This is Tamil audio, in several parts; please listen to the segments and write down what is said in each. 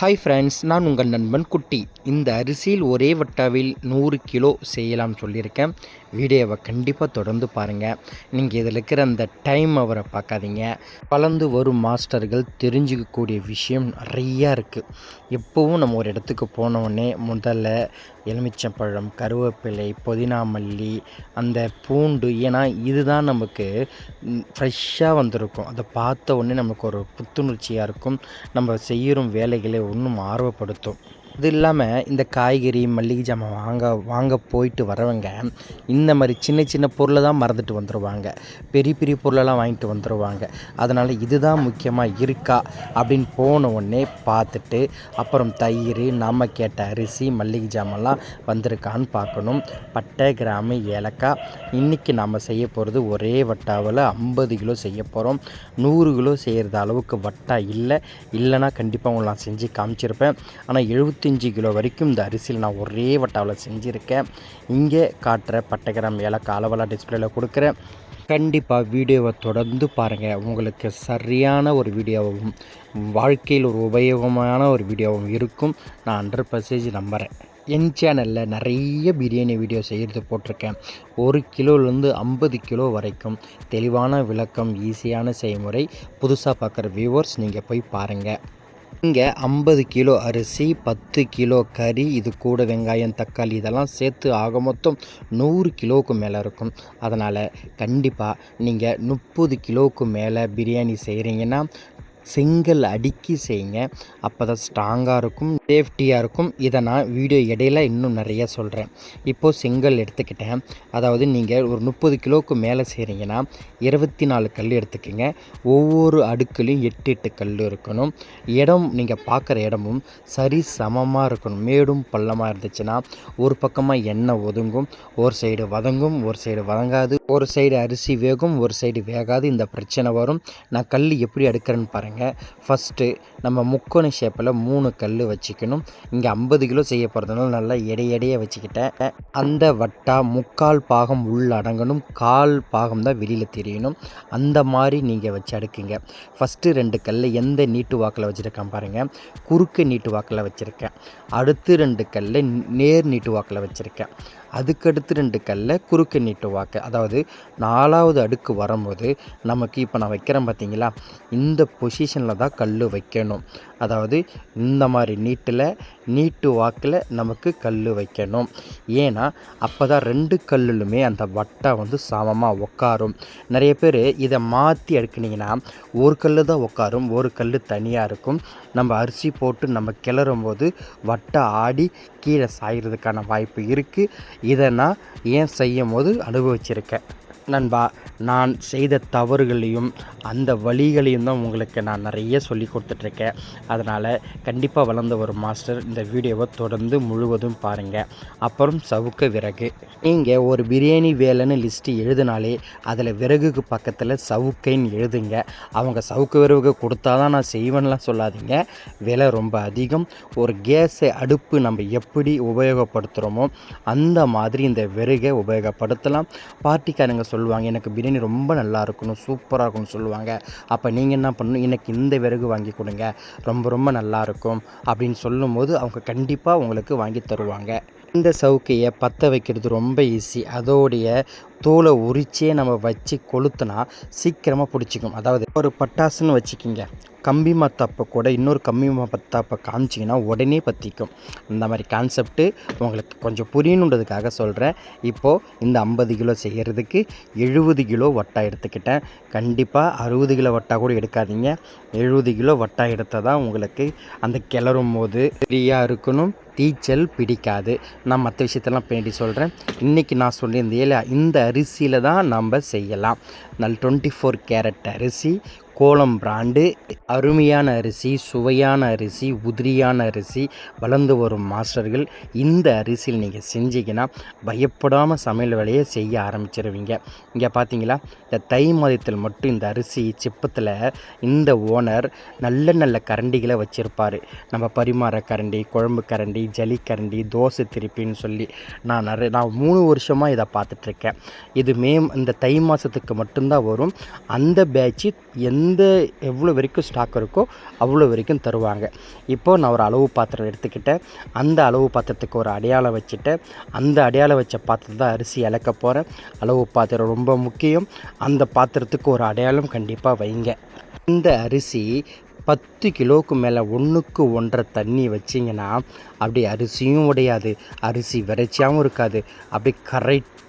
ஹாய் ஃப்ரெண்ட்ஸ் நான் உங்கள் நண்பன் குட்டி. இந்த அரிசியில் ஒரே வட்டாவில் நூறு கிலோ செய்யலாம் சொல்லியிருக்கேன். வீடியோவை கண்டிப்பாக தொடர்ந்து பாருங்கள் நீங்கள் இதில் இருக்கிற அந்த டைம் அவரை பார்க்காதீங்க. வளர்ந்து வரும் மாஸ்டர்கள் தெரிஞ்சுக்கக்கூடிய விஷயம் நிறையா இருக்குது எப்போவும் நம்ம ஒரு இடத்துக்கு போன முதல்ல எலுமிச்சம்பழம் கருவேப்பிலை புதினா மல்லி அந்த பூண்டு ஏன்னா இதுதான் நமக்கு ஃப்ரெஷ்ஷாக வந்திருக்கும். அதை பார்த்த உடனே நமக்கு ஒரு புத்துணர்ச்சியாக இருக்கும். நம்ம செய்கிற வேலைகளை இன்னும் ஆர்வப்படுத்தும். இது இல்லாமல் இந்த காய்கறி மல்லிகை ஜாமான் வாங்க வாங்க போயிட்டு வரவங்க இந்த மாதிரி சின்ன சின்ன பொருளை தான் மறந்துட்டு வந்துடுவாங்க பெரிய பெரிய பொருளெல்லாம் வாங்கிட்டு வந்துடுவாங்க அதனால் இதுதான் முக்கியமாக இருக்கா அப்படின்னு போன உடனே பார்த்துட்டு அப்புறம் தயிர் நம்ம கேட்ட அரிசி மல்லிகை ஜாமான்லாம் வந்திருக்கான்னு பார்க்கணும். பட்டை கிராமு ஏலக்காய். இன்றைக்கி நாம் செய்ய போகிறது ஒரே வட்டாவில் ஐம்பது கிலோ செய்ய போகிறோம் நூறு கிலோ செய்கிறது அளவுக்கு வட்டா இல்லை. இல்லைன்னா கண்டிப்பாக உங்களை நான் செஞ்சு காமிச்சிருப்பேன். ஆனால் எழுபத்தி இருபத்தஞ்சி கிலோ வரைக்கும் இந்த அரிசியில் நான் ஒரே வட்டாவில் செஞ்சுருக்கேன். இங்கே காட்டுற பட்டை கிராம் ஏலக்காய் அளவெல்லாம் டிஸ்பிளேல கொடுக்குறேன். கண்டிப்பாக வீடியோவை தொடர்ந்து பாருங்கள் உங்களுக்கு சரியான ஒரு வீடியோவும் வாழ்க்கையில் ஒரு உபயோகமான ஒரு வீடியோவும் இருக்கும். நான் ஹண்ட்ரட் பர்சன்டேஜ் நம்புகிறேன் என் சேனலில் நிறைய பிரியாணி வீடியோ செய்கிறது போட்டிருக்கேன். ஒரு கிலோலேருந்து ஐம்பது கிலோ வரைக்கும் தெளிவான விளக்கம் ஈஸியான செய்முறை புதுசாக பார்க்குற வியூவர்ஸ் நீங்கள் போய் பாருங்கள் இங்கே ஐம்பது கிலோ அரிசி பத்து கிலோ கறி இது கூட வெங்காயம் தக்காளி இதெல்லாம் சேர்த்து ஆக மொத்தம் நூறு கிலோவுக்கு மேலே இருக்கும். அதனால் கண்டிப்பாக நீங்கள் முப்பது கிலோவுக்கு மேலே பிரியாணி செய்கிறீங்கன்னா செங்கல் அடுக்கி செய்யுங்க அப்போ தான் ஸ்ட்ராங்காக இருக்கும் சேஃப்டியாக இருக்கும். இதை நான் வீடியோ இடையில இன்னும் நிறைய சொல்கிறேன் இப்போது செங்கல் எடுத்துக்கிட்டேன். அதாவது நீங்கள் ஒரு முப்பது கிலோவுக்கு மேலே செய்கிறீங்கன்னா இருபத்தி நாலு கல் எடுத்துக்கோங்க. ஒவ்வொரு அடுக்குலையும் எட்டு எட்டு கல் இருக்கணும். இடம் நீங்கள் பார்க்குற இடமும் சரி சமமாக இருக்கணும். மேடும் பள்ளமாக இருந்துச்சுன்னா ஒரு பக்கமாக எண்ணெய் ஒதுங்கும். ஒரு சைடு வதங்கும் ஒரு சைடு வதங்காது. ஒரு சைடு அரிசி வேகும் ஒரு சைடு வேகாது. இந்த பிரச்சனை வரும். நான் கல் எப்படி எடுக்கிறேன்னு பாருங்கள் ஃபஸ்ட்டு நம்ம முக்கோண ஷேப்பில் மூணு கல் வச்சுக்கணும். இங்கே ஐம்பது கிலோ செய்ய போகிறதுனால நல்லா எடை வச்சுக்கிட்டேன். அந்த வட்டா முக்கால் பாகம் உள்ள அடங்கணும். கால் பாகம் தான் வெளியில் தெரியணும். அந்த மாதிரி நீங்கள் வச்சு அடுக்குங்க. ஃபஸ்ட்டு ரெண்டு கல் எந்த நீட்டு வாக்கில் வச்சுருக்கேன் பாருங்கள் குறுக்கு நீட்டு வாக்கில் வச்சுருக்கேன். அடுத்து ரெண்டு கல் நேர் நீட்டு வாக்கில் வச்சுருக்கேன். அதுக்கடுத்து ரெண்டு கல்ல குறுக்கு நீட்டு வாக்கு. அதாவது நாலாவது அடுக்கு வரும்போது நமக்கு இப்போ நான் வைக்கிறேன் பார்த்தீங்களா இந்த பொசிஷனில் தான் கல் வைக்கணும். அதாவது இந்த மாதிரி நீட்டில் நீட்டு வாக்கில் நமக்கு கல் வைக்கணும். ஏன்னா அப்போ தான் ரெண்டு கல்லுலுமே அந்த வட்டை வந்து சமமாக உட்காரும் நிறைய பேர் இதை மாற்றி எடுக்கினீங்கன்னா ஒரு கல் தான் உட்காரும் ஒரு கல் தனியாக இருக்கும். நம்ம அரிசி போட்டு நம்ம கிளறும் போது வட்டை ஆடி கீழே சாயிறதுக்கான வாய்ப்பு இருக்குது இதை நான் ஏன் செய்யும் போது அனுபவிச்சிருக்கேன். நண்பா நான் செய்த தவறுகளையும் அந்த வழிகளையும் தான் உங்களுக்கு நான் நிறைய சொல்லி கொடுத்துட்ருக்கேன். அதனால் கண்டிப்பாக வளர்ந்த ஒரு மாஸ்டர் இந்த வீடியோவை தொடர்ந்து முழுவதும் பாருங்கள் அப்புறம் சவுக்க விறகு. நீங்கள் ஒரு பிரியாணி வேலைன்னு லிஸ்ட்டு எழுதினாலே அதில் விறகுக்கு பக்கத்தில் சவுக்கைன்னு எழுதுங்க. அவங்க சவுக்கு விறகு கொடுத்தா தான் நான் செய்வேன்லாம் சொல்லாதீங்க. விலை ரொம்ப அதிகம். ஒரு கேஸை அடுப்பு நம்ம எப்படி உபயோகப்படுத்துகிறோமோ அந்த மாதிரி இந்த விறகை உபயோகப்படுத்தலாம். பார்ட்டிக்காரங்க சொல்லுவாங்க. எனக்கு பிரியாணி ரொம்ப நல்லா இருக்கணும் சூப்பராக இருக்கும்னு சொல்லுவாங்க. அப்போ நீங்கள் என்ன பண்ணணும்? எனக்கு இந்த விறகு வாங்கி கொடுங்க. ரொம்ப ரொம்ப நல்லா இருக்கும் அப்படின்னு சொல்லும்போது அவங்க கண்டிப்பாக உங்களுக்கு வாங்கி தருவாங்க. இந்த சவுக்கையை பற்ற வைக்கிறது ரொம்ப ஈஸி அதோடைய தோலை உரிச்சே நம்ம வச்சு கொளுத்துனா சீக்கிரமாக பிடிச்சிக்கும். அதாவது ஒரு பட்டாசுன்னு வச்சுக்கிங்க. கம்பி மத்தாப்பை கூட இன்னொரு கம்பி மத்தாப்பை காமிச்சிங்கன்னா உடனே பற்றிக்கும் இந்த மாதிரி கான்செப்ட்டு உங்களுக்கு கொஞ்சம் புரியணுன்றதுக்காக சொல்கிறேன் இப்போது இந்த ஐம்பது கிலோ செய்கிறதுக்கு எழுபது கிலோ வட்டா எடுத்துக்கிட்டேன். கண்டிப்பாக அறுபது கிலோ வட்டா கூட எடுக்காதீங்க. எழுபது கிலோ வட்டா எடுத்தால் தான் உங்களுக்கு அந்த கிளறும் போது ஃப்ரீயாக இருக்கணும். தீச்சல் பிடிக்காது. நான் மற்ற விஷயத்தெல்லாம் பேண்டி சொல்கிறேன் இன்றைக்கி நான் சொல்லியிருந்தேன் இந்த அரிசியில் தான் நம்ம செய்யலாம். நல் டுவெண்ட்டி ஃபோர் கேரட் அரிசி கோலம் பிராண்டு அருமையான அரிசி சுவையான அரிசி உதிரியான அரிசி வளர்ந்து வரும் மாஸ்டர்கள் இந்த அரிசியில் நீங்கள் செஞ்சீங்கன்னா பயப்படாமல் சமையல் வேலையை செய்ய ஆரம்பிச்சிருவீங்க. இங்கே பார்த்தீங்களா இந்த தை மாதத்தில் மட்டும் இந்த அரிசி சிப்பத்தில் இந்த ஓனர் நல்ல நல்ல கரண்டிகளை வச்சுருப்பார். நம்ம பரிமாற கரண்டி குழம்பு கரண்டி ஜலிக்கரண்டி கரண்டி தோசை திருப்பின்னு சொல்லி நான் நிறைய நான் மூணு வருஷமாக இதை பார்த்துட்ருக்கேன் இது மே இந்த தை மாதத்துக்கு மட்டும்தான் வரும். அந்த பேட்ச்சு எந்த எந்த எவ்வளோ வரைக்கும் ஸ்டாக் இருக்கோ அவ்வளோ வரைக்கும் தருவாங்க. இப்போது நான் ஒரு அளவு பாத்திரம் எடுத்துக்கிட்டேன். அந்த அளவு பாத்திரத்துக்கு ஒரு அடையாளம் வச்சுட்டேன் அந்த அடையாளம் வச்ச பாத்திரத்தை தான் அரிசி இழக்க போகிறேன் அளவு பாத்திரம் ரொம்ப முக்கியம். அந்த பாத்திரத்துக்கு ஒரு அடையாளம் கண்டிப்பாக வைங்க. இந்த அரிசி பத்து கிலோவுக்கு மேலே ஒன்றுக்கு ஒன்றரை தண்ணி வச்சிங்கன்னா அப்படி அரிசியும் உடையாது. அரிசி விரைச்சியாகவும் இருக்காது. அப்படி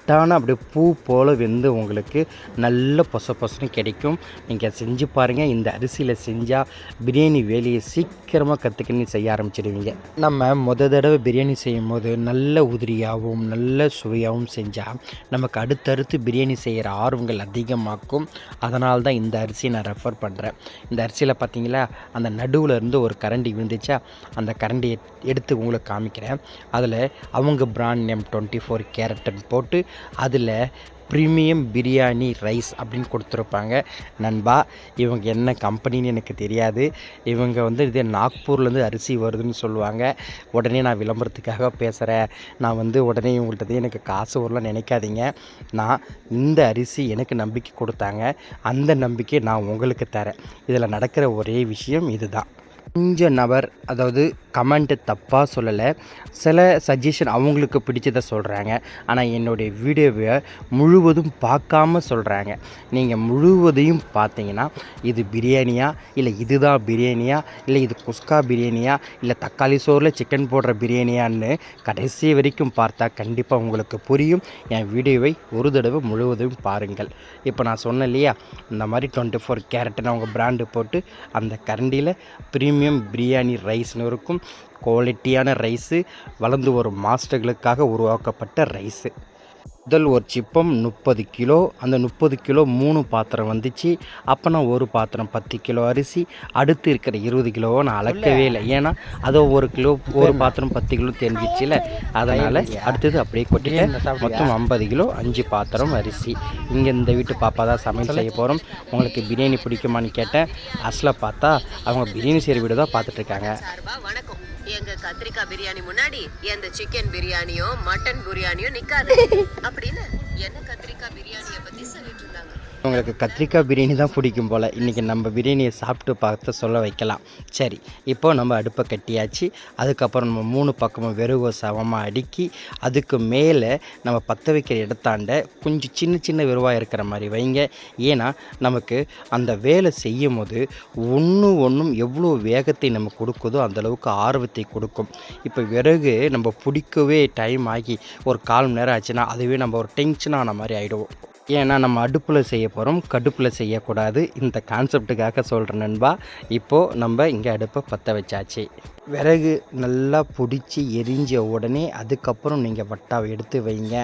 கரெக்டான அப்படியே பூ போல் வெந்து உங்களுக்கு நல்ல பொச பொசன்னு கிடைக்கும். நீங்கள் செஞ்சு பாருங்கள் இந்த அரிசியில் செஞ்சால் பிரியாணி வேலையை சீக்கிரமாக கற்றுக்கின்னு செய்ய ஆரம்பிச்சிடுவீங்க. நம்ம முத தடவை பிரியாணி செய்யும் போது நல்ல உதிரியாகவும் நல்ல சுவையாகவும் செஞ்சால் நமக்கு அடுத்தடுத்து பிரியாணி செய்கிற ஆர்வங்கள் அதிகமாக்கும். அதனால தான் இந்த அரிசியை நான் ரெஃபர் பண்ணுறேன் இந்த அரிசியில் பார்த்தீங்களா? அந்த நடுவில் இருந்து ஒரு கரண்டி விழுந்துச்சா? அந்த கரண்டியை எடுத்து உங்களுக்கு காமிக்கிறேன். அதில் அவங்க பிராண்ட் நேம் டுவெண்ட்டி ஃபோர் கேரட்டன் போட்டு அதில் ப்ரீமியம் பிரியாணி ரைஸ் அப்படின்னு கொடுத்துருப்பாங்க. நண்பா இவங்க என்ன கம்பெனின்னு எனக்கு தெரியாது. இவங்க வந்து இதே நாக்பூர்லேருந்து அரிசி வருதுன்னு சொல்லுவாங்க. உடனே நான் விளம்பரத்துக்காக பேசுகிறேன் நான் வந்து உடனே இவங்கள்ட்ட எனக்கு காசு வரலாம் நினைக்காதீங்க. நான் இந்த அரிசி எனக்கு நம்பிக்கை கொடுத்தாங்க. அந்த நம்பிக்கை நான் உங்களுக்கு தரேன். இதில் நடக்கிற ஒரே விஷயம் இதுதான். கொஞ்ச நபர் அதாவது கமெண்ட்டு தப்பாக சொல்லலை சில சஜஷன் அவங்களுக்கு பிடிச்சதை சொல்கிறாங்க ஆனால் என்னுடைய வீடியோவை முழுவதும் பார்க்காம சொல்கிறாங்க நீங்கள் முழுவதையும் பார்த்தீங்கன்னா இது பிரியாணியா இல்லை இதுதான் பிரியாணியா இல்லை இது குஸ்கா பிரியாணியா இல்லை தக்காளி சோறில் சிக்கன் போடுற பிரியாணியான்னு கடைசி வரைக்கும் பார்த்தா கண்டிப்பாக உங்களுக்கு புரியும். என் வீடியோவை ஒரு தடவை முழுவதும் பாருங்கள். இப்போ நான் சொன்னேன் இல்லையா இந்த மாதிரி டுவெண்ட்டி ஃபோர் கேரட்னு அவங்க பிராண்டு போட்டு அந்த கரண்டியில் ப்ரீமியம் பிரியாணி ரைஸ்னு இருக்கும். குவாலிட்டியான ரைஸு வளர்ந்து வரும் மாஸ்டர்களுக்காக உருவாக்கப்பட்ட ரைஸு முதல் ஒரு சிப்பம் முப்பது கிலோ அந்த முப்பது கிலோ மூணு பாத்திரம் வந்துச்சு. அப்போ நான் ஒரு பாத்திரம் பத்து கிலோ அரிசி அடுத்து இருக்கிற இருபது கிலோவை நான் அளக்கவே இல்லை. ஏன்னா அது ஒரு கிலோ ஒரு பாத்திரம் பத்து கிலோ தெரிஞ்சிச்சுல. அதனால் அடுத்தது அப்படியே கொட்டிட்டேன். மொத்தம் ஐம்பது கிலோ அஞ்சு பாத்திரம் அரிசி. இங்கே இந்த வீட்டு பாப்பா தான் சமையல் செய்ய போகிறோம் உங்களுக்கு பிரியாணி பிடிக்குமான்னு கேட்டேன். அசலாக பார்த்தா அவங்க பிரியாணி செய்கிற வீடு தான் பார்த்துட்ருக்காங்க எங்க கத்திரிக்காய் பிரியாணி முன்னாடி எந்த சிக்கன் பிரியாணியோ மட்டன் பிரியாணியோ நிக்காது. அப்படின்னு என்ன கத்திரிக்காய் பிரியாணிய பத்தி சொல்லிட்டு இருந்தாங்க. உங்களுக்கு கத்திரிக்காய் பிரியாணி தான் பிடிக்கும் போல். இன்றைக்கி நம்ம பிரியாணியை சாப்பிட்டு பார்த்து சொல்ல வைக்கலாம். சரி இப்போ நம்ம அடுப்பை கட்டியாச்சு. அதுக்கப்புறம் நம்ம மூணு பக்கமும் வெறுவ சவமாக அடுக்கி அதுக்கு மேலே நம்ம பற்ற வைக்கிற இடத்தாண்ட கொஞ்சம் சின்ன சின்ன வெறுவாக இருக்கிற மாதிரி வைங்க. ஏன்னா நமக்கு அந்த வேலை செய்யும் போது ஒன்று ஒன்றும் எவ்வளோ வேகத்தை நம்ம கொடுக்குதோ அந்தளவுக்கு ஆர்வத்தை கொடுக்கும். இப்போ விறகு நம்ம பிடிக்கவே டைம் ஆகி ஒரு கால் மணி நேரம் ஆச்சுன்னா அதுவே நம்ம ஒரு டென்ஷனான மாதிரி ஆகிடுவோம் ஏன்னா நம்ம அடுப்பில் செய்ய போகிறோம் கடுப்பில் செய்யக்கூடாது. இந்த கான்செப்டுக்காக சொல்கிறேன் நண்பா இப்போது நம்ம இங்கே அடுப்பை பற்ற வச்சாச்சு. விறகு நல்லா பிடிச்சி எரிஞ்ச உடனே அதுக்கப்புறம் நீங்கள் வட்டாவை எடுத்து வைங்க.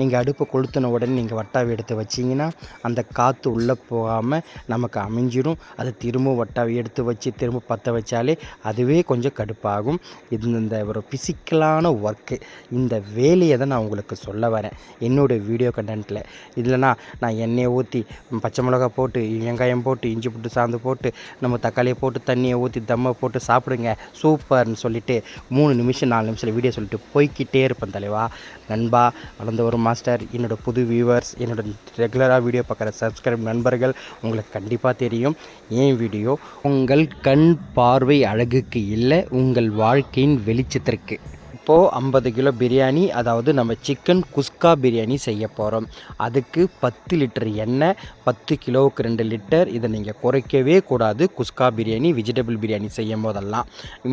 நீங்கள் அடுப்பை கொளுத்தின உடனே நீங்கள் வட்டாவை எடுத்து வச்சிங்கன்னா அந்த காற்று உள்ளே போகாமல் நமக்கு அமைஞ்சிடும் அது திரும்ப வட்டாவை எடுத்து வச்சு திரும்ப பற்ற வச்சாலே அதுவே கொஞ்சம் கடுப்பாகும். இது இந்த ஒரு ஃபிசிக்கலான ஒர்க்கு இந்த வேலையை தான் நான் உங்களுக்கு சொல்ல வரேன். என்னோடய வீடியோ கண்டென்ட்டில் இல்லைனா நான் நான் எண்ணெயை ஊற்றி பச்சை மிளகா போட்டு வெங்காயம் போட்டு இஞ்சி போட்டு சாந்து போட்டு நம்ம தக்காளியை போட்டு தண்ணியை ஊற்றி தம்மை போட்டு சாப்பிடுங்க. சூப்பர்னு சொல்லிவிட்டு மூணு நிமிஷம் நாலு நிமிஷத்தில் வீடியோ சொல்லிட்டு போய்க்கிட்டே இருப்பேன் தலைவா. நண்பா வளர்ந்த ஒரு மாஸ்டர் என்னோடய புது வியூவர்ஸ் என்னோட ரெகுலராக வீடியோ பார்க்குற சப்ஸ்கிரைப் நண்பர்கள் உங்களுக்கு கண்டிப்பாக தெரியும். ஏன் வீடியோ? உங்கள் கண் பார்வை அழகுக்கு இல்லை உங்கள் வாழ்க்கையின் வெளிச்சத்திற்கு. இப்போது ஐம்பது கிலோ பிரியாணி அதாவது நம்ம சிக்கன் குஸ்கா பிரியாணி செய்ய போகிறோம் அதுக்கு பத்து லிட்டர் எண்ணெய் பத்து கிலோவுக்கு ரெண்டு லிட்டர் இதை நீங்கள் குறைக்கவே கூடாது. குஸ்கா பிரியாணி வெஜிடபிள் பிரியாணி செய்யும் போதெல்லாம்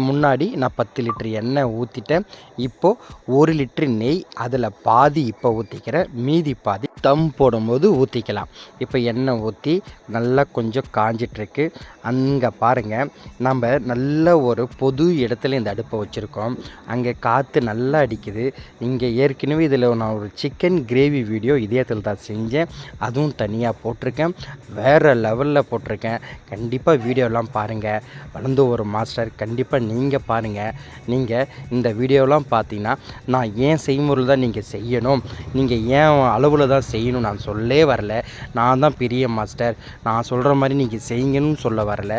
முன்னாடி நான் பத்து லிட்டர் எண்ணெய் ஊற்றிட்டேன் இப்போது ஒரு லிட்டர் நெய் அதில் பாதி இப்போ ஊற்றிக்கிறேன் மீதி பாதி தம் போடும்போது ஊற்றிக்கலாம் இப்போ எண்ணெய் ஊற்றி நல்லா கொஞ்சம் காஞ்சிட்ருக்கு. அங்கே பாருங்கள் நம்ம நல்ல ஒரு பொது இடத்துல இந்த அடுப்பை வச்சுருக்கோம். அங்கே கா காற்று நல்லா அடிக்குது. இங்கே ஏற்கனவே இதில் நான் ஒரு சிக்கன் கிரேவி வீடியோ இதயத்தில் தான் செஞ்சேன். அதுவும் தனியாக போட்டிருக்கேன். வேறு லெவலில் போட்டிருக்கேன். கண்டிப்பாக வீடியோலாம் பாருங்கள் வளர்ந்து ஒரு மாஸ்டர் கண்டிப்பாக நீங்கள் பாருங்கள் நீங்கள் இந்த வீடியோலாம் பார்த்தீங்கன்னா நான் ஏன் செய்முறையில் தான் நீங்கள் செய்யணும்? நீங்கள் ஏன் அளவில் தான் செய்யணும் நான் சொல்லே வரல. நான் தான் பெரிய மாஸ்டர் நான் சொல்கிற மாதிரி நீங்கள் செய்யுங்கன்னு சொல்ல வரல.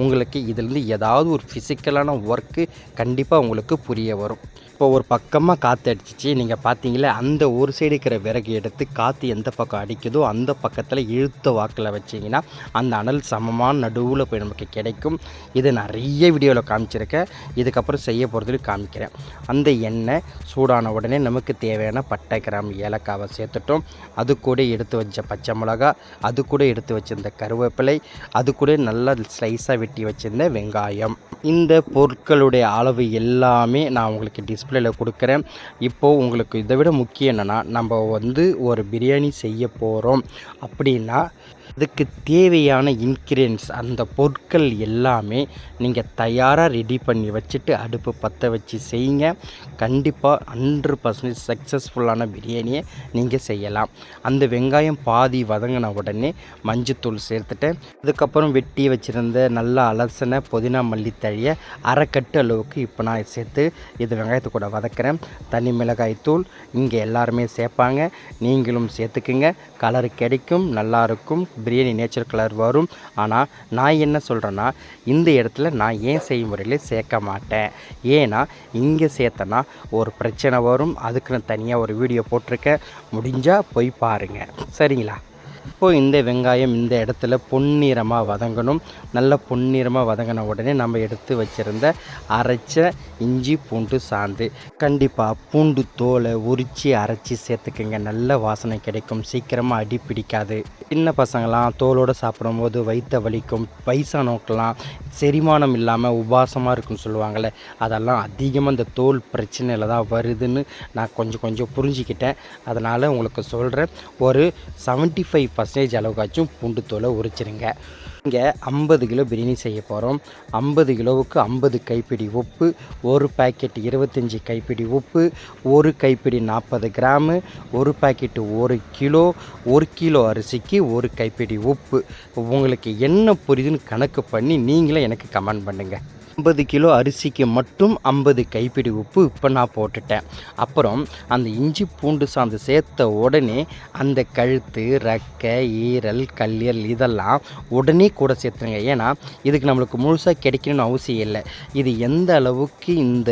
உங்களுக்கு இதுலேருந்து ஏதாவது ஒரு ஃபிசிக்கலான ஒர்க்கு கண்டிப்பாக உங்களுக்கு புரிய வரும். இப்போ ஒரு பக்கமாக காற்று அடிச்சிச்சு. நீங்கள் பார்த்தீங்களே அந்த ஒரு சைடு இருக்கிற விறகு எடுத்து காற்று எந்த பக்கம் அடிக்குதோ அந்த பக்கத்தில் இழுத்த வாக்கில் வச்சிங்கன்னா அந்த அனல் சமமான நடுவில் போய் நமக்கு கிடைக்கும். இது நிறைய வீடியோவில் காமிச்சிருக்கேன். இதுக்கப்புறம் செய்ய போகிறதுல காமிக்கிறேன். அந்த எண்ணெய் சூடான உடனே நமக்கு தேவையான பட்டை கிராம் ஏலக்காவை சேர்த்துட்டோம். அது கூட எடுத்து வச்ச பச்சை மிளகா அது கூட எடுத்து வச்சிருந்த கருவேப்பிலை அது கூட நல்லா ஸ்லைஸாக வெட்டி வச்சிருந்த வெங்காயம். இந்த பொருட்களுடைய அளவு எல்லாமே நான் உங்களுக்கு டிஸ்பிளேல கொடுக்குறேன். இப்போது உங்களுக்கு இதை விட முக்கியம் என்னென்னா நம்ம வந்து ஒரு பிரியாணி செய்ய போகிறோம் அப்படின்னா அதுக்கு தேவையான இன்க்ரீடியன்ஸ் அந்த பொருட்கள் எல்லாமே நீங்கள் தயாராக ரெடி பண்ணி வச்சுட்டு அடுப்பு பற்ற வச்சு செய்யுங்க. கண்டிப்பாக ஹண்ட்ரட் பர்சன்டேஜ் சக்ஸஸ்ஃபுல்லான பிரியாணியை நீங்கள் செய்யலாம். அந்த வெங்காயம் பாதி வதங்கின உடனே மஞ்சத்தூள் சேர்த்துட்டேன். அதுக்கப்புறம் வெட்டி வச்சுருந்த நல்லா அலசனை புதினா மல்லி அரைக்கட்டு அளவுக்கு இப்போ நான் சேர்த்து இது வெங்காயத்தை கூட வதக்குறேன். தனி மிளகாய் தூள் இங்கே எல்லாருமே சேர்ப்பாங்க. நீங்களும் சேர்த்துக்குங்க. கலர் கிடைக்கும் நல்லாயிருக்கும் பிரியாணி நேச்சர் கலர் வரும். ஆனால் நான் என்ன சொல்கிறேன்னா இந்த இடத்துல நான் ஏன் செய்முறையில் சேர்க்க மாட்டேன்? ஏன்னா இங்கே சேர்த்தனா ஒரு பிரச்சனை வரும். அதுக்கு நான் தனியாக ஒரு வீடியோ போட்டிருக்கேன். முடிஞ்சால் போய் பாருங்கள் சரிங்களா? இப்போது இந்த வெங்காயம் இந்த இடத்துல பொன்னிறமாக வதங்கணும். நல்ல பொன்னிறமாக வதங்கின உடனே நம்ம எடுத்து வச்சுருந்த அரைச்ச இஞ்சி பூண்டு சாந்து. கண்டிப்பாக பூண்டு தோலை உரித்து அரைச்சி சேர்த்துக்கோங்க. நல்ல வாசனை கிடைக்கும். சீக்கிரமாக அடி பிடிக்காது. சின்ன பசங்களாம் தோலோடு சாப்பிடும்போது வயிற்ற வலிக்கும். வயசானவக்கெல்லாம் செரிமானம் இல்லாமல் உபாசமாக இருக்குன்னு சொல்லுவாங்கள்ல அதெல்லாம் அதிகமாக இந்த தோல் பிரச்சனையில் தான் வருதுன்னு நான் கொஞ்சம் கொஞ்சம் புரிஞ்சுக்கிட்டேன். அதனால் உங்களுக்கு சொல்கிறேன் ஒரு 75% ஃபைவ் பர்சன்டேஜ் அளவுக்காச்சும் பூண்டு தோலை உரிச்சிருங்க. இங்கே ஐம்பது கிலோ பிரியாணி செய்ய போகிறோம் ஐம்பது கிலோவுக்கு ஐம்பது கைப்பிடி உப்பு ஒரு பேக்கெட் இருபத்தஞ்சி கைப்பிடி உப்பு ஒரு கைப்பிடி நாற்பது கிராமு ஒரு பாக்கெட்டு ஒரு கிலோ ஒரு கிலோ அரிசிக்கு ஒரு கைப்பிடி உப்பு. உங்களுக்கு என்ன புரியுதுன்னு கணக்கு பண்ணி நீங்களே எனக்கு கமெண்ட் பண்ணுங்கள் ஐம்பது கிலோ அரிசிக்கு மட்டும் ஐம்பது கைப்பிடி உப்பு இப்போ நான் போட்டுட்டேன். அப்புறம் அந்த இஞ்சி பூண்டு சாந்து சேர்த்த உடனே அந்த கழுத்து ரெக்கை ஈரல் கல்லீரல் இதெல்லாம் உடனே கூட சேர்த்துருங்க. ஏன்னா இதுக்கு நம்மளுக்கு முழுசாக கிடைக்கணும்னு அவசியம் இல்லை. இது எந்த அளவுக்கு இந்த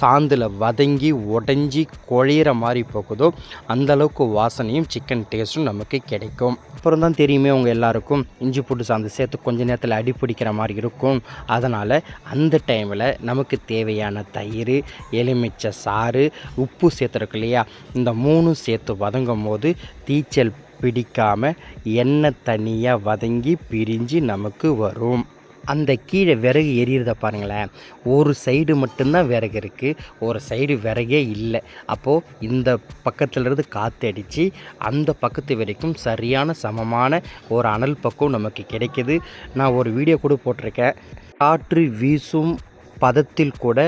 சாந்தில் வதங்கி உடஞ்சி குழையிற மாதிரி போகுதோ அந்த அளவுக்கு வாசனையும் சிக்கன் டேஸ்ட்டும் நமக்கு கிடைக்கும். அப்புறம் தான் தெரியுமே உங்கள் எல்லாருக்கும் இஞ்சி பூண்டு சாந்து சேர்த்து கொஞ்ச நேரத்தில் அடி பிடிக்கிற மாதிரி இருக்கும். அதனால் அந்த டைமில் நமக்கு தேவையான தயிர் எலுமிச்சை சாறு உப்பு சேர்த்துருக்கு இல்லையா? இந்த மூணும் சேர்த்து வதங்கும் போது தீச்சல் பிடிக்காமல் எண்ணெய் தனியாக வதங்கி பிரிஞ்சு நமக்கு வரும். அந்த கீழே விறகு எரியிறத பாருங்களேன். ஒரு சைடு மட்டும்தான் விறகு இருக்குது ஒரு சைடு விறகே இல்லை. அப்போது இந்த பக்கத்துலேருந்து காற்று அடித்து அந்த பக்கத்து வரைக்கும் சரியான சமமான ஒரு அனல் பக்கம் நமக்கு கிடைக்கிது. நான் ஒரு வீடியோ கூட போட்டிருக்கேன். காற்று வீசும் பதத்தில் கூட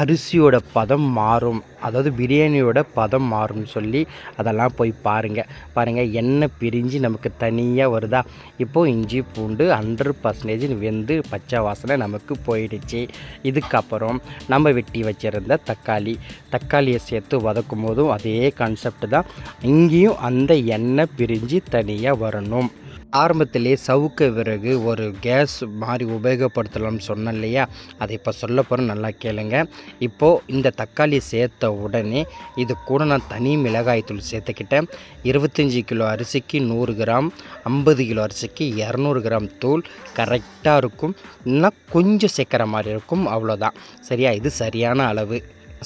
அரிசியோட பதம் மாறும். அதாவது பிரியாணியோட பதம் மாறும்னு சொல்லி அதெல்லாம் போய் பாருங்கள் பாருங்கள் எண்ணெய் பிரிஞ்சு நமக்கு தனியாக வருதா? இப்போது இஞ்சி பூண்டு ஹண்ட்ரட் பர்சன்டேஜ் வெந்து பச்சை வாசனை நமக்கு போயிடுச்சு. இதுக்கப்புறம் நம்ம வெட்டி வச்சுருந்த தக்காளி. தக்காளியை சேர்த்து வதக்கும் போதும் அதே கான்செப்ட் தான். இங்கேயும் அந்த எண்ணெய் பிரிஞ்சு தனியாக வரணும். ஆரம்பத்திலே சவுக்க விறகு ஒரு கேஸ் மாதிரி உபயோகப்படுத்தலாம்னு சொன்னேன் இல்லையா? அதை இப்போ சொல்ல போகிறேன் நல்லா கேளுங்க. இப்போது இந்த தக்காளி சேர்த்த உடனே இது கூட நான் தனி மிளகாய்த்தூள் சேர்த்துக்கிட்டேன். இருபத்தஞ்சி கிலோ அரிசிக்கு நூறு கிராம் ஐம்பது கிலோ அரிசிக்கு இரநூறு கிராம் தூள் கரெக்டாக இருக்கும். இன்னும் கொஞ்சம் சேர்க்குற மாதிரி இருக்கும் அவ்வளோதான் சரியா? இது சரியான அளவு.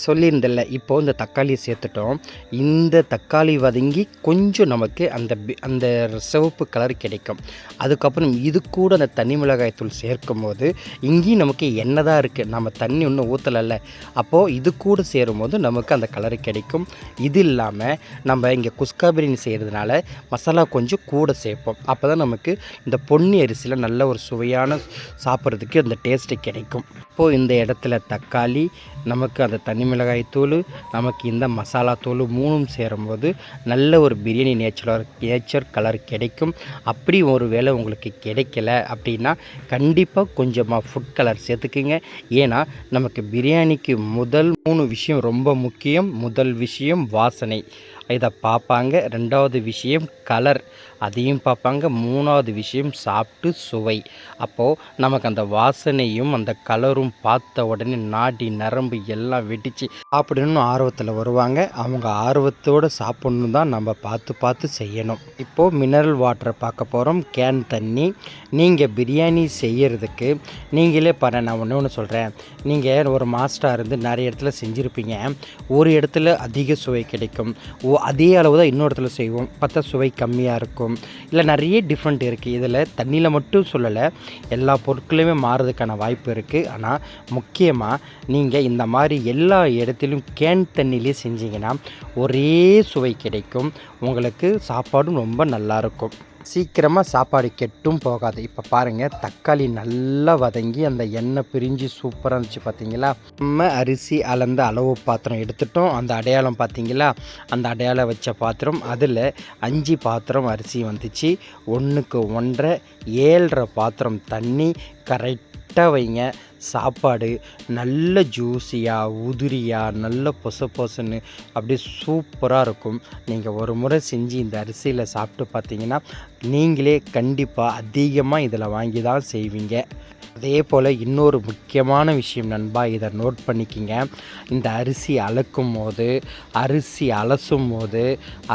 சொல்லியிருந்தில்ல இப்போ இந்த தக்காளி சேர்த்துட்டோம். இந்த தக்காளி வதங்கி கொஞ்சம் நமக்கு அந்த அந்த சிவப்பு கலர் கிடைக்கும். அதுக்கப்புறம் இது கூட அந்த தனி மிளகாய் தூள் சேர்க்கும் போது இங்கேயும் நமக்கு எண்ணெய் தான் இருக்குது நம்ம தண்ணி ஒன்றும் ஊற்றலைல்ல அப்போது இது கூட சேரும்போது நமக்கு அந்த கலர் கிடைக்கும். இது இல்லாமல் நம்ம இங்கே குஸ்கா பிரியாணி செய்கிறதுனால மசாலா கொஞ்சம் கூட சேர்ப்போம். அப்போ தான் நமக்கு இந்த பொன்னி அரிசியில் நல்ல ஒரு சுவையான சாப்பிட்றதுக்கு அந்த டேஸ்ட்டு கிடைக்கும். இப்போது இந்த இடத்துல தக்காளி நமக்கு அந்த தனி மிளகாய் தூள் நமக்கு இந்த மசாலா தூள் மூணும் சேரும்போது நல்ல ஒரு பிரியாணி நேச்சுரல் நேச்சர் கலர் கிடைக்கும். அப்படி ஒரு வேளை உங்களுக்கு கிடைக்கல அப்படின்னா கண்டிப்பாக கொஞ்சமாக ஃபுட் கலர் சேர்த்துக்குங்க. ஏன்னா நமக்கு பிரியாணிக்கு முதல் மூணு விஷயம் ரொம்ப முக்கியம். முதல் விஷயம் வாசனை. இதை பார்ப்பாங்க. ரெண்டாவது விஷயம் கலர். அதையும் பார்ப்பாங்க. மூணாவது விஷயம் சாப்பிட்டு சுவை. அப்போது நமக்கு அந்த வாசனையும் அந்த கலரும் பார்த்த உடனே நாடி நரம்பு எல்லாம் வெடித்து சாப்பிடணும்னு ஆர்வத்தில் வருவாங்க. அவங்க ஆர்வத்தோடு சாப்பிட்ணும் தான் நம்ம பார்த்து பார்த்து செய்யணும். இப்போது மினரல் வாட்டரை பார்க்க போகிறோம் கேன் தண்ணி. நீங்கள் பிரியாணி செய்கிறதுக்கு நீங்களே பாரு நான் ஒன்று ஒன்று சொல்கிறேன் நீங்கள் ஒரு மாஸ்டராக இருந்து நிறைய இடத்துல செஞ்சுருப்பீங்க. ஒரு இடத்துல அதிக சுவை கிடைக்கும். ஓ அதே அளவு தான் இன்னொரு இடத்துல செய்வோம். பார்த்தா சுவை கம்மியாக இருக்கும். இல்லை நிறைய டிஃப்ரெண்ட் இருக்குது இதில் தண்ணியில் மட்டும் சொல்லலை. எல்லா பொருட்களுமே மாறுறதுக்கான வாய்ப்பு இருக்குது ஆனால் முக்கியமாக நீங்கள் இந்த மாதிரி எல்லா இடத்துலையும் கேன் தண்ணியிலே செஞ்சீங்கன்னா ஒரே சுவை கிடைக்கும். உங்களுக்கு சாப்பாடும் ரொம்ப நல்லாயிருக்கும் சீக்கிரமாக சாப்பாடு கெட்டும் போகாது. இப்போ பாருங்கள் தக்காளி நல்லா வதங்கி அந்த எண்ணெய் பிரிஞ்சு சூப்பராக இருந்துச்சு பார்த்தீங்களா நம்ம அரிசி அளந்த அளவு பாத்திரம் எடுத்துட்டோம். அந்த அடையாளம் பார்த்தீங்களா அந்த அடையாளம் வச்ச பாத்திரம் அதில் அஞ்சு பாத்திரம் அரிசி வந்துச்சு. ஒன்றுக்கு ஒன்றரை ஏழரை பாத்திரம் தண்ணி கரெக்ட் கரெக்டாக வைங்க. சாப்பாடு நல்ல ஜூஸியாக உதிரியாக நல்ல பொச பொசன்னு அப்படியே சூப்பராக இருக்கும். நீங்கள் ஒரு முறை செஞ்சு இந்த அரிசியில் சாப்பிட்டு பார்த்தீங்கன்னா நீங்களே கண்டிப்பாக அதிகமாக இதில் வாங்கி தான் செய்வீங்க. அதே போல் இன்னொரு முக்கியமான விஷயம் நண்பா இதை நோட் பண்ணிக்கிங்க. இந்த அரிசி அலக்கும் போது அரிசி அலசும் போது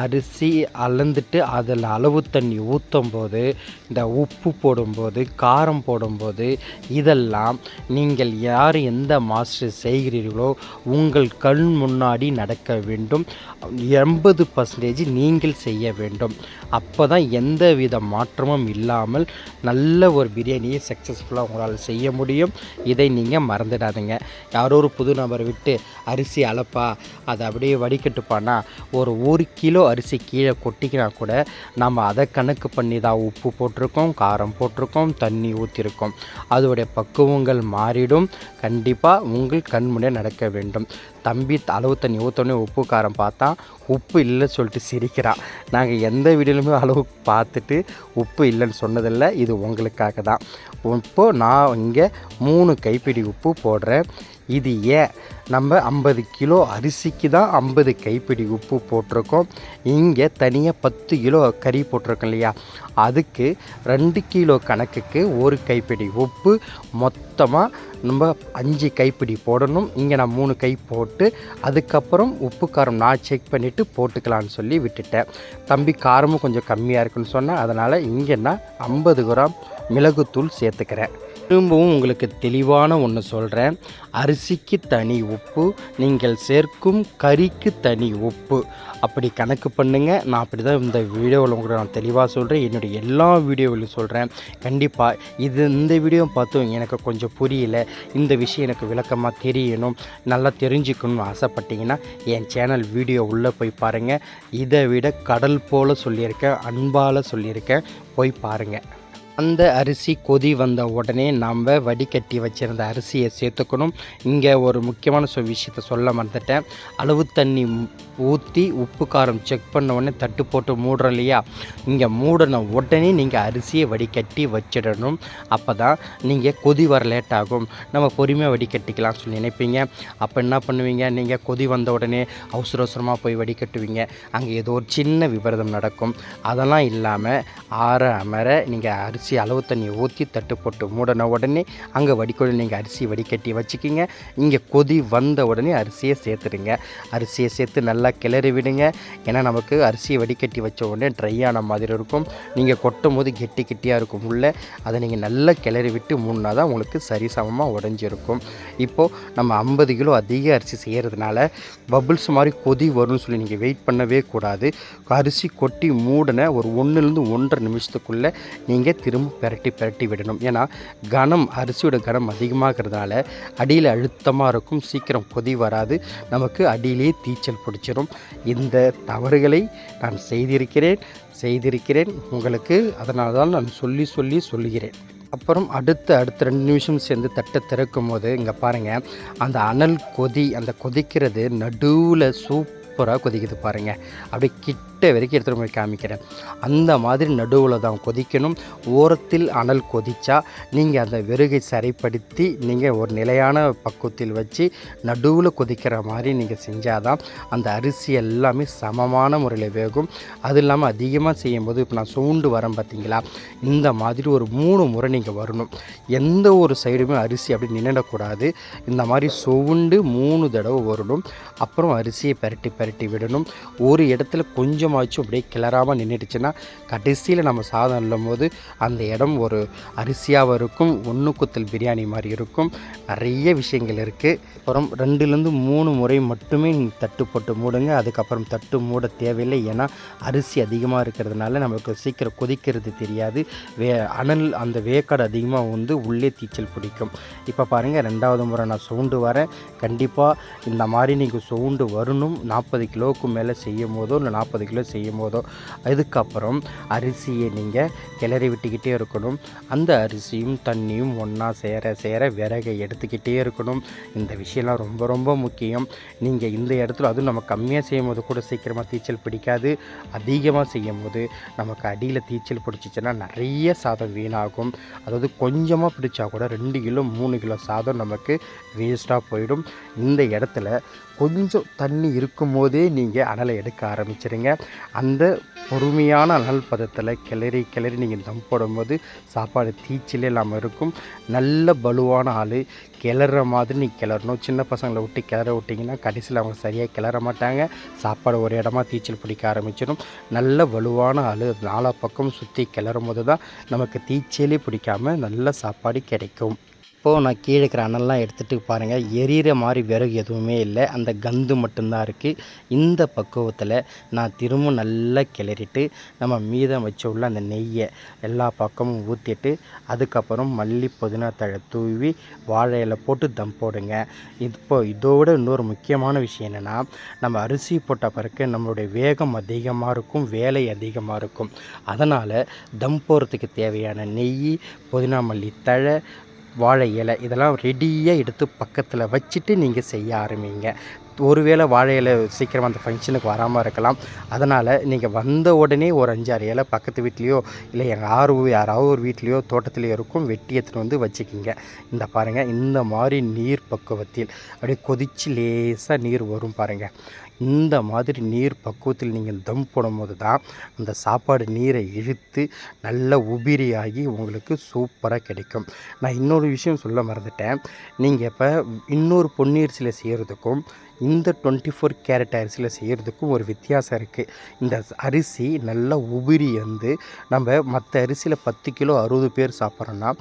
அரிசி அளந்துட்டு அதில் அளவு தண்ணி ஊற்றும் போது இந்த உப்பு போடும்போது காரம் போடும்போது இதெல்லாம் நீங்கள் யார் எந்த மாஸ்டர் செய்கிறீர்களோ உங்கள் கண் முன்னாடி நடக்க வேண்டும். எண்பது பர்சன்டேஜ் நீங்கள் செய்ய வேண்டும். அப்போ தான் எந்த வித மாற்றமும் இல்லாமல் நல்ல ஒரு பிரியாணியை சக்ஸஸ்ஃபுல்லாக உங்களால் செய்ய முடியும். இதை நீங்கள் மறந்துடாதீங்க. யாரோ ஒரு புது நபரை விட்டு அரிசி அளப்பா அதை அப்படியே வடிகட்டுப்பானா ஒரு ஒரு கிலோ அரிசி கீழே கொட்டிக்கினா கூட நம்ம அதை கணக்கு பண்ணி தான் உப்பு போட்டிருக்கோம் காரம் போட்டிருக்கோம் தண்ணி ஊற்றிருக்கோம் அதோடைய பக்குவங்கள் மாறிடும். கண்டிப்பாக உங்கள் கண் முன்னே நடக்க வேண்டும். தம்பி அளவு தண்ணி ஊற்றோடனே உப்பு காரம் பார்த்தா உப்பு இல்லைன்னு சொல்லிட்டு சிரிக்கிறான் நாங்கள் எந்த வீடியோலுமே அளவு பார்த்துட்டு உப்பு இல்லைன்னு சொன்னதில்லை இது உங்களுக்காக தான். இப்போது நான் இங்கே மூணு கைப்பிடி உப்பு போடுறேன். இது ஏன் நம்ம ஐம்பது கிலோ அரிசிக்கு தான் ஐம்பது கைப்பிடி உப்பு போட்டிருக்கோம். இங்கே தனியாக பத்து கிலோ கறி போட்டிருக்கோம் இல்லையா? அதுக்கு ரெண்டு கிலோ கணக்குக்கு ஒரு கைப்பிடி உப்பு மொத்தமாக நம்ம அஞ்சு கைப்பிடி போடணும். இங்கே நான் மூணு கை போட்டு அதுக்கப்புறம் உப்பு காரம் நான் செக் பண்ணிவிட்டு போட்டுக்கலான்னு சொல்லி விட்டுட்டேன். தம்பி காரமும் கொஞ்சம் கம்மியாக இருக்குன்னு சொன்னேன் அதனால் இங்கே நான் ஐம்பது கிராம் மிளகுத்தூள் சேர்த்துக்கிறேன். திரும்பவும் உங்களுக்கு தெளிவான ஒன்று சொல்கிறேன் அரிசிக்கு தனி உப்பு நீங்கள் சேர்க்கும் கறிக்கு தனி உப்பு. அப்படி கணக்கு பண்ணுங்கள் நான் அப்படி தான் இந்த வீடியோவில் உங்களுக்கு நான் தெளிவாக சொல்கிறேன் என்னுடைய எல்லா வீடியோவிலும் சொல்கிறேன் கண்டிப்பாக இது இந்த வீடியோ பார்த்தும் எனக்கு கொஞ்சம் புரியல. இந்த விஷயம் எனக்கு விளக்கமாக தெரியணும். நல்லா தெரிஞ்சுக்கணும்னு ஆசைப்பட்டீங்கன்னா என் சேனல் வீடியோ உள்ளே போய் பாருங்கள் இதை விட கடல் போல் சொல்லியிருக்கேன் அன்பால் சொல்லியிருக்கேன். போய் பாருங்கள் அந்த அரிசி கொதி வந்த உடனே நாம் வடிகட்டி வச்சுருந்த அரிசியை சேர்த்துக்கணும். இங்கே ஒரு முக்கியமான சொ விஷயத்த சொல்ல மறந்துட்டேன். அளவு தண்ணி ஊற்றி உப்பு காரம் செக் பண்ண உடனே தட்டு போட்டு மூடுறோம் இல்லையா? இங்கே மூடின உடனே நீங்கள் அரிசியை வடிகட்டி வச்சிடணும். அப்போ தான் நீங்கள் கொதி வர லேட் ஆகும். நம்ம பொறுமையாக வடிகட்டிக்கலாம்னு சொல்லி நினைப்பீங்க. அப்போ என்ன பண்ணுவீங்க? நீங்கள் கொதி வந்த உடனே அவசர அவசரமாக போய் வடிகட்டுவீங்க. அங்கே ஏதோ ஒரு சின்ன விபரீதம் நடக்கும். அதெல்லாம் இல்லாமல் ஆற அமர நீங்கள் அரிசி அரிசி அளவு தண்ணி ஊற்றி தட்டு போட்டு மூடின உடனே அங்கே வடிக்கொழி நீங்கள் அரிசி வடிகட்டி வச்சுக்கிங்க. இங்கே கொதி வந்த உடனே அரிசியை சேர்த்துடுங்க. அரிசியை சேர்த்து நல்லா கிளறி விடுங்க. ஏன்னா நமக்கு அரிசியை வடிகட்டி வச்ச உடனே ட்ரை ஆன மாதிரி இருக்கும். நீங்கள் கொட்டும் போது கெட்டி கெட்டியாக இருக்கும் உள்ளே. அதை நீங்கள் நல்லா கிளறி விட்டு மூணுனா தான் உங்களுக்கு சரிசமமாக உடஞ்சிருக்கும். இப்போது நம்ம ஐம்பது கிலோ அதிக அரிசி செய்கிறதுனால பபுள்ஸ் மாதிரி கொதி வரும்னு சொல்லி நீங்கள் வெயிட் பண்ணவே கூடாது. அரிசி கொட்டி மூடின ஒரு ஒன்றுலேருந்து ஒன்றரை நிமிஷத்துக்குள்ளே நீங்கள் திரும்ப பெரட்டி பெரட்டி விடணும். ஏன்னா கனம் அரிசியோட கனம் அதிகமாகிறதுனால அடியில் அழுத்தமாக இருக்கும். சீக்கிரம் கொதி வராது. நமக்கு அடியிலே தீச்சல் பிடிச்சிடும் இந்த தவறுகளை நான் செய்திருக்கிறேன் செய்திருக்கிறேன். உங்களுக்கு அதனால தான் நான் சொல்லி சொல்லி சொல்லுகிறேன். அப்புறம் அடுத்து அடுத்த ரெண்டு நிமிஷம் சேர்ந்து தட்டை திறக்கும் போது இங்கே பாருங்கள் அந்த அனல் கொதி அந்த கொதிக்கிறது நடுவில் சூப் சூப்பராக கொதிக்குது பாருங்கள் அப்படியே கிட்ட வரைக்கும் எடுத்துகிட்டு போய் காமிக்கிறேன். அந்த மாதிரி நடுவில் தான் கொதிக்கணும். ஓரத்தில் அனல் கொதிச்சா நீங்கள் அந்த வெறுகை சரிப்படுத்தி நீங்கள் ஒரு நிலையான பக்குவத்தில் வச்சு நடுவில் கொதிக்கிற மாதிரி நீங்கள் செஞ்சால் தான் அந்த அரிசி எல்லாமே சமமான முறையில் வேகும். அது இல்லாமல் அதிகமாக செய்யும்போது இப்போ நான் சூண்டு வரேன் பார்த்தீங்களா இந்த மாதிரி ஒரு மூணு முறை நீங்கள் வரணும். எந்த ஒரு சைடுமே அரிசி அப்படி நின்றுடக்கூடாது இந்த மாதிரி சுவுண்டு மூணு தடவை வரணும். அப்புறம் அரிசியை பரட்டி பரட்டி விடணும். ஒரு இடத்துல கொஞ்சமாச்சும் அப்படியே கிளறாமல் நின்றுடுச்சுன்னா கடைசியில் நம்ம சாதம் இல்லும்போது அந்த இடம் ஒரு அரிசியாகவும் இருக்கும் ஒன்று குத்தல் பிரியாணி மாதிரி இருக்கும். நிறைய விஷயங்கள் இருக்குது அப்புறம் ரெண்டுலேருந்து மூணு முறை மட்டுமே தட்டு போட்டு மூடுங்க. அதுக்கப்புறம் தட்டு மூட தேவையில்லை. ஏன்னா அரிசி அதிகமாக இருக்கிறதுனால நமக்கு சீக்கிரம் கொதிக்கிறது தெரியாது. வே அனல் அந்த வேக்காடு அதிகமாக வந்து உள்ளே தீச்சல் பிடிக்கும். இப்போ பாருங்கள் ரெண்டாவது முறை நான் சவுண்டு வரேன். கண்டிப்பாக இந்த மாதிரி நீங்கள் சவுண்டு வரணும். நாற்பது கிலோவுக்கு மேலே செய்யும் போதோ இல்லை நாற்பது கிலோ செய்யும் போதோ அதுக்கப்புறம் அரிசியை நீங்கள் கிளறி விட்டுக்கிட்டே இருக்கணும். அந்த அரிசியும் தண்ணியும் ஒன்றா சேர சேர விறகை எடுத்துக்கிட்டே இருக்கணும். இந்த விஷயம்லாம் ரொம்ப ரொம்ப முக்கியம். நீங்கள் இந்த இடத்துல அதுவும் நம்ம கம்மியாக செய்யும் போது கூட சீக்கிரமாக தீச்சல் பிடிக்காது. அதிகமாக செய்யும் போது நமக்கு அடியில் தீச்சல் பிடிச்சிச்சின்னா நிறைய சாதம் வீணாகும். அதாவது கொஞ்சமாக பிடிச்சா கூட ரெண்டு கிலோ மூணு கிலோ சாதம் நமக்கு வேஸ்ட்டாக போயிடும். இந்த இடத்துல கொஞ்சம் தண்ணி இருக்கும்போதே நீங்கள் அனலை எடுக்க ஆரம்பிச்சிடுங்க அந்த பொறுமையான அனல் பதத்தில் கிளறி கிளறி நீங்கள் தம் போடும்போது சாப்பாடு தீச்சிலே இல்லாமல் இருக்கும். நல்ல பலுவான ஆள். கிளற மாதிரி நீங்கள் கிளறணும். சின்ன பசங்களை விட்டு கிளற விட்டிங்கன்னா கடைசியில் அவங்க சரியாக கிளற மாட்டாங்க. சாப்பாடு ஒரு இடமா தீச்சல் பிடிக்க ஆரம்பிச்சிடும் நல்ல வலுவான ஆள். நாலா பக்கம் சுற்றி கிளறும் போது தான் நமக்கு தீச்சலே பிடிக்காம நல்ல சாப்பாடு கிடைக்கும். இப்போது நான் கீழே இருக்கிற அனல்லாம் எடுத்துகிட்டு பாருங்கள் எரியிற மாதிரி விறகு எதுவுமே இல்லை. அந்த கந்து மட்டும்தான் இருக்குது இந்த பக்குவத்தில் நான் திரும்ப நல்லா கிளறிட்டு நம்ம மீதம் வச்ச உள்ள அந்த நெய்யை எல்லா பக்கமும் ஊற்றிட்டு அதுக்கப்புறம் மல்லி புதினா தழை தூவி வாழை இலை போட்டு தம் போடுங்க. இப்போ இதோட இன்னொரு முக்கியமான விஷயம் என்னென்னா நம்ம அரிசி போட்ட பிறகு நம்மளுடைய வேகம் அதிகமாக இருக்கும் வேலை அதிகமாக இருக்கும். அதனால் தம் போடுறதுக்கு தேவையான நெய் புதினா மல்லி தழை வாழை இலை இதெல்லாம் ரெடியாக எடுத்து பக்கத்தில் வச்சுட்டு நீங்கள் செய்ய ஆரம்பிங்க. ஒருவேளை வாழை இலை சீக்கிரமாக அந்த ஃபங்க்ஷனுக்கு வராமல் இருக்கலாம். அதனால் நீங்கள் வந்த உடனே ஒரு அஞ்சாறு இலை பக்கத்து வீட்லேயோ இல்லை எங்கள் ஆறு யாராவது ஒரு வீட்லேயோ தோட்டத்துலேயோ இருக்கும் வெட்டி எடுத்துகிட்டு வந்து வச்சுக்கிங்க. இந்த பாருங்கள் இந்த மாதிரி நீர் பக்குவத்தில் அப்படியே கொதித்து லேசாக நீர் வரும் பாருங்கள் இந்த மாதிரி நீர் பக்குவத்தில் நீங்கள் தம் போடும்போது தான் அந்த சாப்பாடு நீரை இழுத்து நல்ல உபிரியாகி உங்களுக்கு சூப்பராக கிடைக்கும். நான் இன்னொரு விஷயம் சொல்ல மறந்துட்டேன். நீங்கள் இப்போ இன்னொரு பொன்னீர் சிலை செய்கிறதுக்கும் இந்த டுவெண்ட்டி ஃபோர் கேரட் அரிசியில் செய்கிறதுக்கும் ஒரு வித்தியாசம் இருக்குது இந்த அரிசி நல்லா உபிரி வந்து நம்ம மற்ற அரிசியில் பத்து கிலோ அறுபது பேர் சாப்பிட்றோன்னா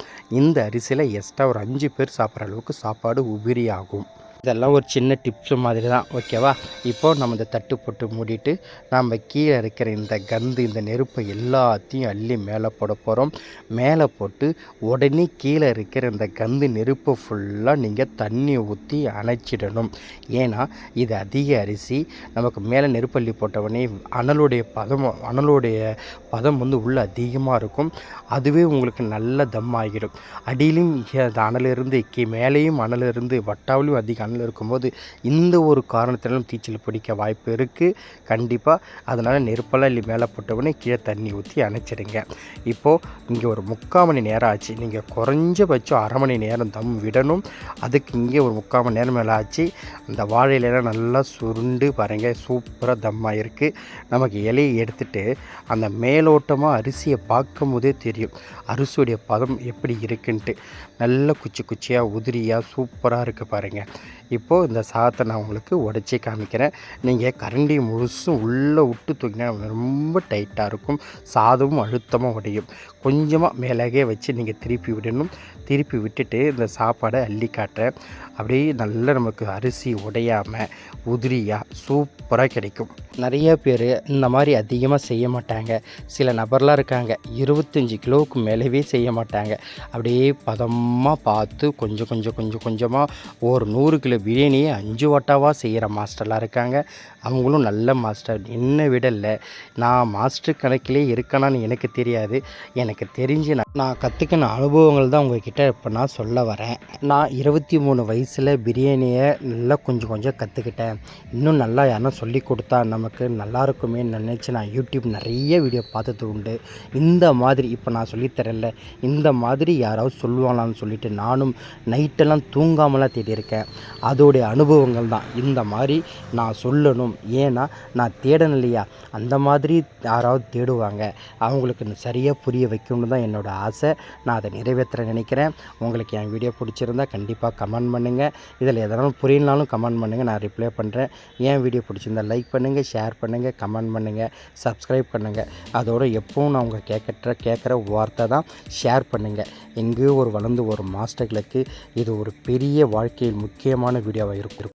இந்த அரிசியில் எக்ஸ்ட்ரா ஒரு அஞ்சு பேர் சாப்பிட்ற அளவுக்கு சாப்பாடு உபிரி ஆகும். இதெல்லாம் ஒரு சின்ன டிப்ஸ் மாதிரி தான் ஓகேவா இப்போது நம்ம இந்த தட்டு போட்டு மூடிட்டு நம்ம கீழே இருக்கிற இந்த கந்து இந்த நெருப்பை எல்லாத்தையும் அள்ளி மேலே போட போகிறோம் மேலே போட்டு உடனே கீழே இருக்கிற இந்த கந்து நெருப்பை ஃபுல்லாக நீங்கள் தண்ணி ஊற்றி அணைச்சிடணும். ஏன்னா இது அதிக அரிசி. நமக்கு மேலே நெருப்பள்ளி போட்டவொடனே அனலுடைய பதம் அனலுடைய பதம் வந்து உள்ளே அதிகமாக இருக்கும். அதுவே உங்களுக்கு நல்ல தம் ஆகிடும். அடியிலும் அந்த அனலிருந்து கீ மேலேயும் அனலிருந்து வட்டாவிலும் அதிக அனல் இருக்கும்போது இந்த ஒரு காரணத்தினாலும் தீச்சல் பிடிக்க வாய்ப்பு இருக்குது கண்டிப்பாக அதனால் நெருப்பெல்லாம் இல்லை மேலே போட்டவுடனே கீழே தண்ணி ஊற்றி அணைச்சிடுங்க. இப்போது இங்கே ஒரு முக்கால் மணி நேரம் ஆச்சு. நீங்கள் குறைஞ்சபட்சம் அரை மணி நேரம் தம் விடணும். அதுக்கு இங்கே ஒரு முக்கால் மணி நேரம் மேலே ஆச்சு. அந்த வாழை இலையெல்லாம் நல்லா சுருண்டு பாருங்கள் சூப்பராக தம்மாக இருக்குது நமக்கு இலையை எடுத்துட்டு அந்த மேலோட்டமாக அரிசியை பார்க்கும் போதே தெரியும். அரிசியுடைய பதம் எப்படி இருக்குன்ட்டு. நல்ல குச்சி குச்சியாக உதிரியாக சூப்பராக இருக்குது பாருங்கள் இப்போது இந்த சாதத்தை நான் உங்களுக்கு உடச்சி காமிக்கிறேன். நீங்கள் கரண்டி முழுசும் உள்ளே விட்டு தூக்கினா ரொம்ப டைட்டாக இருக்கும். சாதமும் அழுத்தமாக உடையும். கொஞ்சமாக மேலேயே வச்சு நீங்கள் திருப்பி விடணும். திருப்பி விட்டுட்டு இந்த சாப்பாடை அள்ளி காட்டுறேன். அப்படியே நல்லா நமக்கு அரிசி உடையாமல் உதிரியாக சூப்பராக கிடைக்கும். நிறைய பேர் இந்த மாதிரி அதிகமாக செய்ய மாட்டாங்க. சில நபர்லாம் இருக்காங்க இருபத்தஞ்சி கிலோவுக்கு மேலவே செய்ய மாட்டாங்க. அப்படியே பதமாக பார்த்து கொஞ்சம் கொஞ்சம் கொஞ்சம் கொஞ்சமாக ஒரு நூறு கிலோ பிரியாணியை அஞ்சு வட்டாவாக செய்கிற மாஸ்டர்லாம் இருக்காங்க. அவங்களும் நல்ல மாஸ்டர். என்னை விட இல்லை நான் மாஸ்டர் கணக்கிலே இருக்கேனான்னு எனக்கு தெரியாது. எனக்கு தெரிஞ்சு நான் நான் கற்றுக்கின அனுபவங்கள் தான் உங்ககிட்ட இப்போ நான் சொல்ல வரேன். நான் இருபத்தி மூணு வயசில் பிரியாணியை நல்லா கொஞ்சம் கொஞ்சம் கற்றுக்கிட்டேன் இன்னும் நல்லா யாருன்னா சொல்லி கொடுத்தா நமக்கு நல்லா இருக்குமே நினச்சி நான் யூடியூப் நிறைய வீடியோ பார்த்தது உண்டு. இந்த மாதிரி இப்போ நான் சொல்லித்தரல இந்த மாதிரி யாராவது சொல்லுவாங்களான்னு சொல்லிட்டு நானும் நைட்டெல்லாம் தூங்காமலாம் தேடியிருக்கேன். அதோடைய அனுபவங்கள் தான். இந்த மாதிரி நான் சொல்லணும். ஏன்னா நான் தேடணும் இல்லையா அந்த மாதிரி யாராவது தேடுவாங்க. அவங்களுக்கு சரியாக புரிய வைக்கணும்னு தான் என்னோட ஆசை. நான் அதை நிறைவேற்ற நினைக்கிறேன். உங்களுக்கு என் வீடியோ பிடிச்சிருந்தா கண்டிப்பாக கமெண்ட் பண்ணுங்கள் இதில் எதனாலும் புரியலனாலும் கமெண்ட் பண்ணுங்கள் நான் ரிப்ளை பண்ணுறேன் என் வீடியோ பிடிச்சிருந்தா லைக் பண்ணுங்கள் ஷேர் பண்ணுங்கள் கமெண்ட் பண்ணுங்கள் சப்ஸ்கிரைப் பண்ணுங்கள் அதோடு எப்பவும் நான் உங்கள் கேட்குற கேட்குற வார்த்தை தான் ஷேர் பண்ணுங்கள் எங்கேயோ ஒரு வளர்ந்து ஒரு மாஸ்டர்களுக்கு இது ஒரு பெரிய வாழ்க்கையில் முக்கியமான வீடியோவாக இருக்கும்.